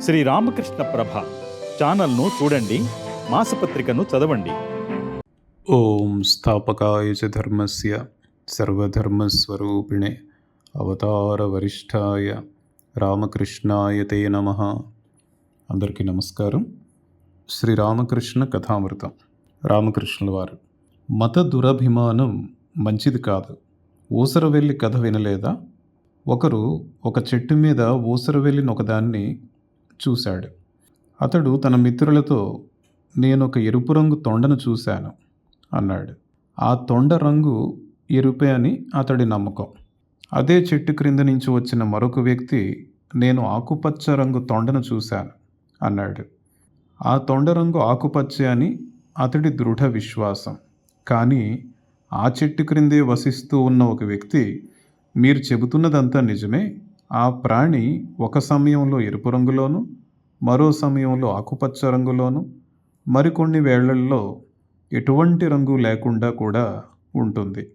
శ్రీ రామకృష్ణ ప్రభ ఛానల్ను చూడండి మాసపత్రికను చదవండి. ఓం స్థాపకాయ చ ధర్మస్య సర్వధర్మస్వరూపిణే అవతారవరిష్ఠాయ రామకృష్ణాయ తే నమ. అందరికీ నమస్కారం. శ్రీ రామకృష్ణ కథామృతం. రామకృష్ణుల వారు మత దురభిమానం మంచిది కాదు. ఊసరవెల్లి కథ వినలేదా? ఒకరు ఒక చెట్టు మీద ఊసరవెల్లిని ఒకదాన్ని చూశాడు. అతడు తన మిత్రులతో నేను ఒక ఎరుపు రంగు తొండను చూశాను అన్నాడు. ఆ తొండ రంగు ఎరుపే అని అతడి నమ్మకం. అదే చెట్టు క్రింద నుంచి వచ్చిన మరొక వ్యక్తి నేను ఆకుపచ్చ రంగు తొండను చూశాను అన్నాడు. ఆ తొండ రంగు ఆకుపచ్చ అని అతడి దృఢ విశ్వాసం. కానీ ఆ చెట్టు క్రిందే వసిస్తూ ఉన్న ఒక వ్యక్తి మీరు చెబుతున్నదంతా నిజమే ఆ ప్రాణి ఒక సమయంలో ఎరుపు రంగులోను మరో సమయంలో ఆకుపచ్చ రంగులోను మరికొన్ని వేళ్ళల్లో ఎటువంటి రంగు లేకుండా కూడా ఉంటుంది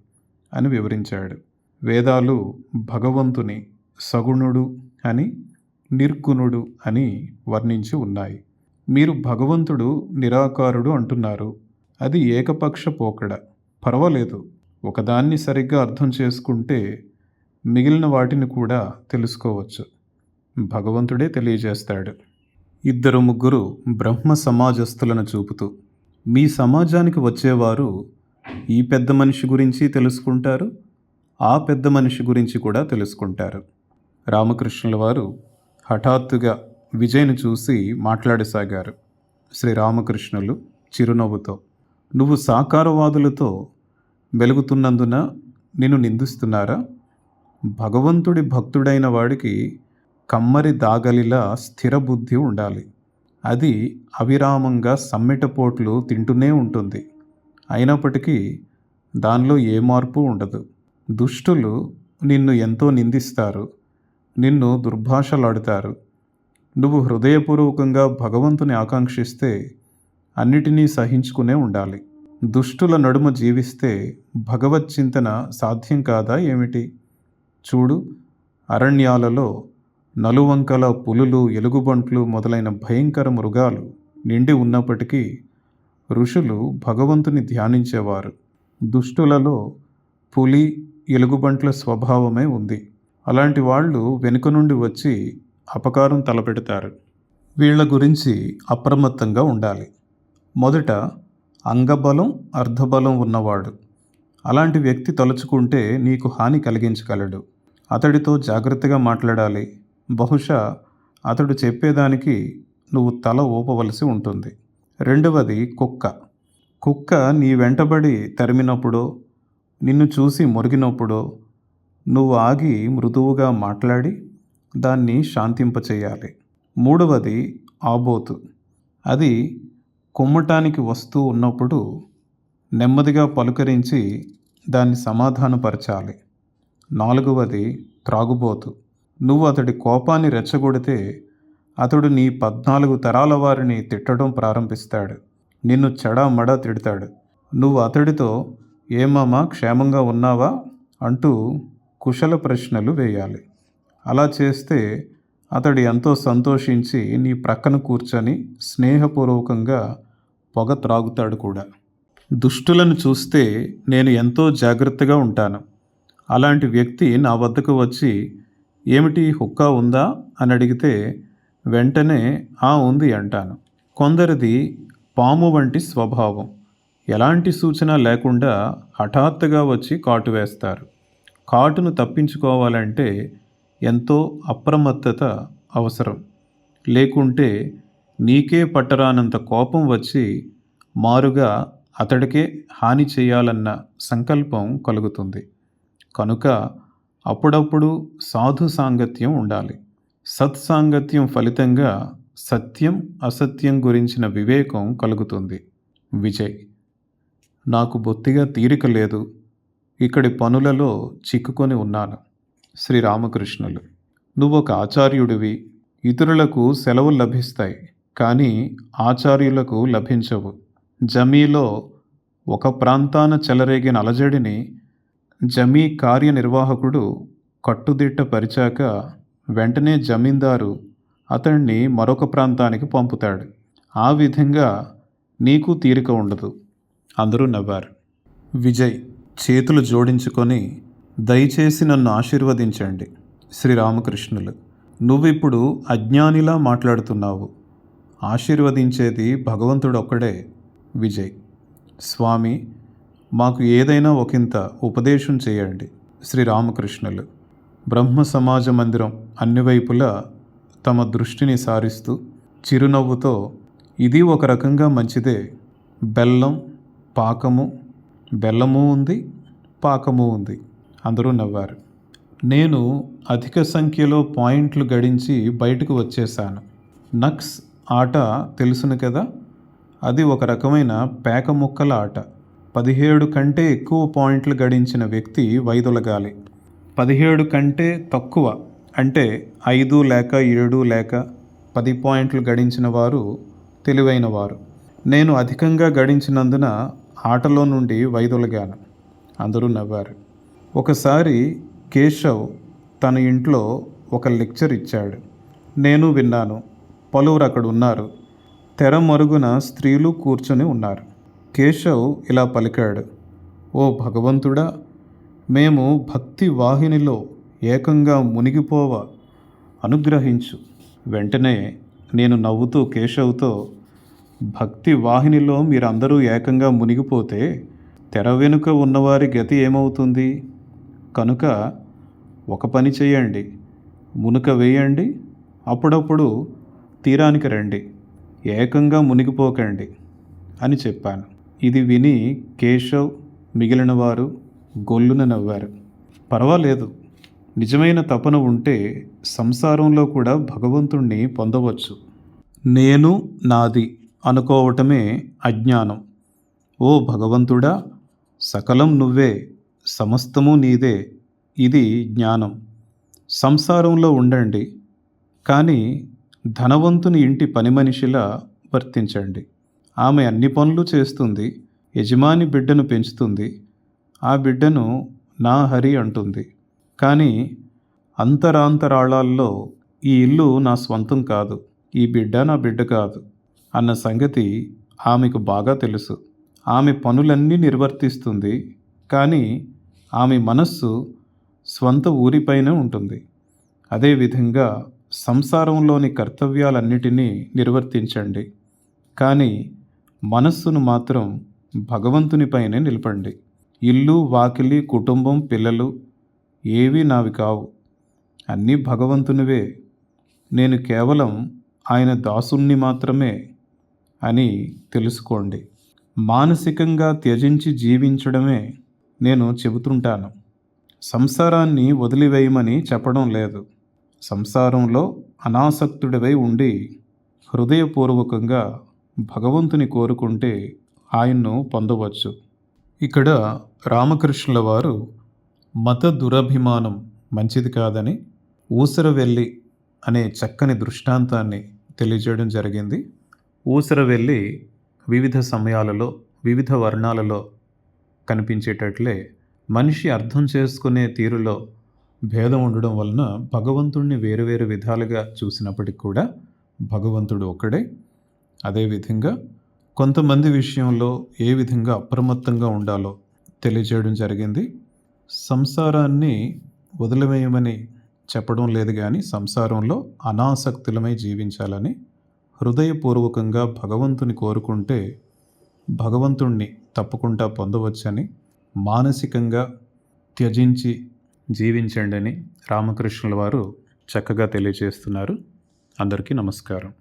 అని వివరించాడు. వేదాలు భగవంతుని సగుణుడు అని నిర్గుణుడు అని వర్ణించి ఉన్నాయి. మీరు భగవంతుడు నిరాకారుడు అంటున్నారు. అది ఏకపక్ష పోకడ. పర్వాలేదు. ఒకదాన్ని సరిగ్గా అర్థం చేసుకుంటే మిగిలిన వాటిని కూడా తెలుసుకోవచ్చు. భగవంతుడే తెలియజేస్తాడు. ఇద్దరు ముగ్గురు బ్రహ్మ సమాజస్థులను చూపుతూ మీ సమాజానికి వచ్చేవారు ఈ పెద్ద మనిషి గురించి తెలుసుకుంటారు ఆ పెద్ద మనిషి గురించి కూడా తెలుసుకుంటారు. రామకృష్ణుల వారు హఠాత్తుగా విజయ్ను చూసి మాట్లాడసాగారు. శ్రీరామకృష్ణులు చిరునవ్వుతో నువ్వు సాకారవాదులతో వెలుగుతున్నందున నిన్ను నిందిస్తున్నారా? భగవంతుడి భక్తుడైన వాడికి కమ్మరి దాగలిలా స్థిర బుద్ధి ఉండాలి. అది అవిరామంగా సమ్మెటపోట్లు తింటూనే ఉంటుంది. అయినప్పటికీ దానిలో ఏ మార్పు ఉండదు. దుష్టులు నిన్ను ఎంతో నిందిస్తారు. నిన్ను దుర్భాషలాడుతారు. నువ్వు హృదయపూర్వకంగా భగవంతుని ఆకాంక్షిస్తే అన్నిటినీ సహించుకునే ఉండాలి. దుష్టుల నడుమ జీవిస్తే భగవత్ చింతన సాధ్యం కాదా ఏమిటి? చూడు అరణ్యాలలో నలువంకల పులులు ఎలుగుబంట్లు మొదలైన భయంకర మృగాలు నిండి ఉన్నప్పటికీ ఋషులు భగవంతుని ధ్యానించేవారు. దుష్టులలో పులి ఎలుగుబంట్ల స్వభావమే ఉంది. అలాంటి వాళ్ళు వెనుక నుండి వచ్చి అపకారం తలపెడతారు. వీళ్ళ గురించి అప్రమత్తంగా ఉండాలి. మొదట అంగబలం అర్ధబలం ఉన్నవాడు. అలాంటి వ్యక్తి తలుచుకుంటే నీకు హాని కలిగించగలడు. అతడితో జాగ్రత్తగా మాట్లాడాలి. బహుశా అతడు చెప్పేదానికి నువ్వు తల ఊపవలసి ఉంటుంది. రెండవది కుక్క. కుక్క నీ వెంటబడి తరిమినప్పుడో నిన్ను చూసి మురిగినప్పుడో నువ్వు ఆగి మృదువుగా మాట్లాడి దాన్ని శాంతింపచేయాలి. మూడవది ఆబోతు. అది కుమ్మటానికి వస్తూ ఉన్నప్పుడు నెమ్మదిగా పలుకరించి దాన్ని సమాధానపరచాలి. నాలుగవది త్రాగుబోతు. నువ్వు అతడి కోపాన్ని రెచ్చగొడితే అతడు నీ పద్నాలుగు తరాల వారిని తిట్టడం ప్రారంభిస్తాడు. నిన్ను చెడామడ తిడతాడు. నువ్వు అతడితో ఏమామా క్షేమంగా ఉన్నావా? అంటూ కుశల ప్రశ్నలు వేయాలి. అలా చేస్తే అతడు ఎంతో సంతోషించి నీ ప్రక్కన కూర్చొని స్నేహపూర్వకంగా పొగ త్రాగుతాడు కూడా. దుష్టులను చూస్తే నేను ఎంతో జాగ్రత్తగా ఉంటాను. అలాంటి వ్యక్తి నా వద్దకు వచ్చి ఏమిటి హుక్కా ఉందా? అని అడిగితే వెంటనే ఆ ఉంది అంటాను. కొందరిది పాము వంటి స్వభావం. ఎలాంటి సూచన లేకుండా హఠాత్తుగా వచ్చి కాటు వేస్తారు. కాటును తప్పించుకోవాలంటే ఎంతో అప్రమత్తత అవసరం. లేకుంటే నీకే పట్టరానంత కోపం వచ్చి మారుగా అతడికే హాని చేయాలన్న సంకల్పం కలుగుతుంది. కనుక అప్పుడప్పుడు సాధు సాంగత్యం ఉండాలి. సత్సాంగత్యం ఫలితంగా సత్యం అసత్యం గురించిన వివేకం కలుగుతుంది. విజయ్ నాకు బొత్తిగా తీరిక లేదు. ఇక్కడి పనులలో చిక్కుకొని ఉన్నాను. శ్రీరామకృష్ణులు నువ్వు ఒక ఆచార్యుడివి. ఇతరులకు సెలవులు లభిస్తాయి కానీ ఆచార్యులకు లభించవు. జమీలో ఒక ప్రాంతాన చెలరేగిన అలజడిని జమీ కార్యనిర్వాహకుడు కట్టుదిట్ట పరిచాక వెంటనే జమీందారు అతన్ని మరొక ప్రాంతానికి పంపుతాడు. ఆ విధంగా నీకు తీరిక ఉండదు. అందరూ నవ్వారు. విజయ్ చేతులు జోడించుకొని దయచేసి నన్ను ఆశీర్వదించండి శ్రీరామకృష్ణులు. నువ్విప్పుడు అజ్ఞానిలా మాట్లాడుతున్నావు. ఆశీర్వదించేది భగవంతుడొక్కడే విజయ్. స్వామి మాకు ఏదైనా ఒకంత ఉపదేశం చేయండి. శ్రీరామకృష్ణులు బ్రహ్మ సమాజ మందిరం అన్ని వైపులా తమ దృష్టిని సారిస్తూ చిరునవ్వుతో ఇది ఒక రకంగా మంచిదే. బెల్లం పాకము బెల్లము ఉంది పాకము ఉంది అందరూ నవ్వారు. నేను అధిక సంఖ్యలో పాయింట్లు గడించి బయటకు వచ్చేసాను నక్స్ ఆట తెలుసును కదా? అది ఒక రకమైన పేక ముక్కల ఆట. పదిహేడు కంటే ఎక్కువ పాయింట్లు గడించిన వ్యక్తి వైదొలగాలి. పదిహేడు కంటే తక్కువ అంటే ఐదు లేక ఏడు లేక పది పాయింట్లు గడించిన వారు తెలివైన వారు. నేను అధికంగా గడించినందున ఆటలో నుండి వైదొలగాను. అందరూ నవ్వారు. ఒకసారి కేశవ్ తన ఇంట్లో ఒక లెక్చర్ ఇచ్చాడు. నేను విన్నాను. పలువురు అక్కడ ఉన్నారు తెర మరుగున స్త్రీలు కూర్చొని ఉన్నారు. కేశవ్ ఇలా పలికాడు. ఓ భగవంతుడా మేము భక్తి వాహినిలో ఏకంగా మునిగిపోవ అనుగ్రహించు. వెంటనే నేను నవ్వుతూ కేశవ్తో భక్తి వాహినిలో మీరందరూ ఏకంగా మునిగిపోతే తెర వెనుక ఉన్నవారి గతి ఏమవుతుంది? కనుక ఒక పని చేయండి. మునుక వేయండి. అప్పుడప్పుడు తీరానికి రండి. ఏకంగా మునిగిపోకండి అని చెప్పాను. ఇది విని కేశవ్ మిగిలిన వారు గొల్లున నవ్వారు. పర్వాలేదు. నిజమైన తపన ఉంటే సంసారంలో కూడా భగవంతుణ్ణి పొందవచ్చు. నేను నాది అనుకోవటమే అజ్ఞానం. ఓ భగవంతుడా సకలం నువ్వే సమస్తము నీదే ఇది జ్ఞానం. సంసారంలో ఉండండి కానీ ధనవంతుని ఇంటి పని మనిషిలా వర్తించండి. ఆమె అన్ని పనులు చేస్తుంది యజమాని బిడ్డను పెంచుతుంది ఆ బిడ్డను నా హరి అంటుంది. కానీ అంతరాంతరాళాల్లో ఈ ఇల్లు నా స్వంతం కాదు ఈ బిడ్డ నా బిడ్డ కాదు అన్న సంగతి ఆమెకు బాగా తెలుసు. ఆమె పనులన్నీ నిర్వర్తిస్తుంది కానీ ఆమె మనస్సు స్వంత ఊరిపైనే ఉంటుంది. అదేవిధంగా సంసారంలోని కర్తవ్యాలన్నిటినీ నిర్వర్తించండి. కానీ మనస్సును మాత్రం భగవంతునిపైనే నిలపండి. ఇల్లు వాకిలి కుటుంబం పిల్లలు ఏవీ నావి కావు. అన్నీ భగవంతునివే. నేను కేవలం ఆయన దాసుణ్ణి మాత్రమే అని తెలుసుకోండి. మానసికంగా త్యజించి జీవించడమే నేను చెబుతుంటాను. సంసారాన్ని వదిలివేయమని చెప్పడం లేదు. సంసారంలో అనాసక్తుడివై ఉండి హృదయపూర్వకంగా భగవంతుని కోరుకుంటే ఆయన్ను పొందవచ్చు. ఇక్కడ రామకృష్ణుల వారు మత దురభిమానం మంచిది కాదని ఊసరవెల్లి అనే చక్కని దృష్టాంతాన్ని తెలియజేయడం జరిగింది. ఊసరవెల్లి వివిధ సమయాలలో వివిధ వర్ణాలలో కనిపించేటట్లే మనిషి అర్థం చేసుకునే తీరులో భేదం ఉండడం వలన భగవంతుణ్ణి వేరు వేరు విధాలుగా చూసినప్పటికి కూడా భగవంతుడు ఒక్కడే. అదేవిధంగా కొంతమంది విషయంలో ఏ విధంగా అప్రమత్తంగా ఉండాలో తెలియజేయడం జరిగింది. సంసారాన్ని వదిలివేయమని చెప్పడం లేదు కానీ సంసారంలో అనాసక్తులమై జీవించాలని హృదయపూర్వకంగా భగవంతుని కోరుకుంటే భగవంతుణ్ణి తప్పకుండా పొందవచ్చని మానసికంగా త్యజించి జీవించండి అని రామకృష్ణుల వారు చక్కగా తెలియజేస్తున్నారు. అందరికీ నమస్కారం.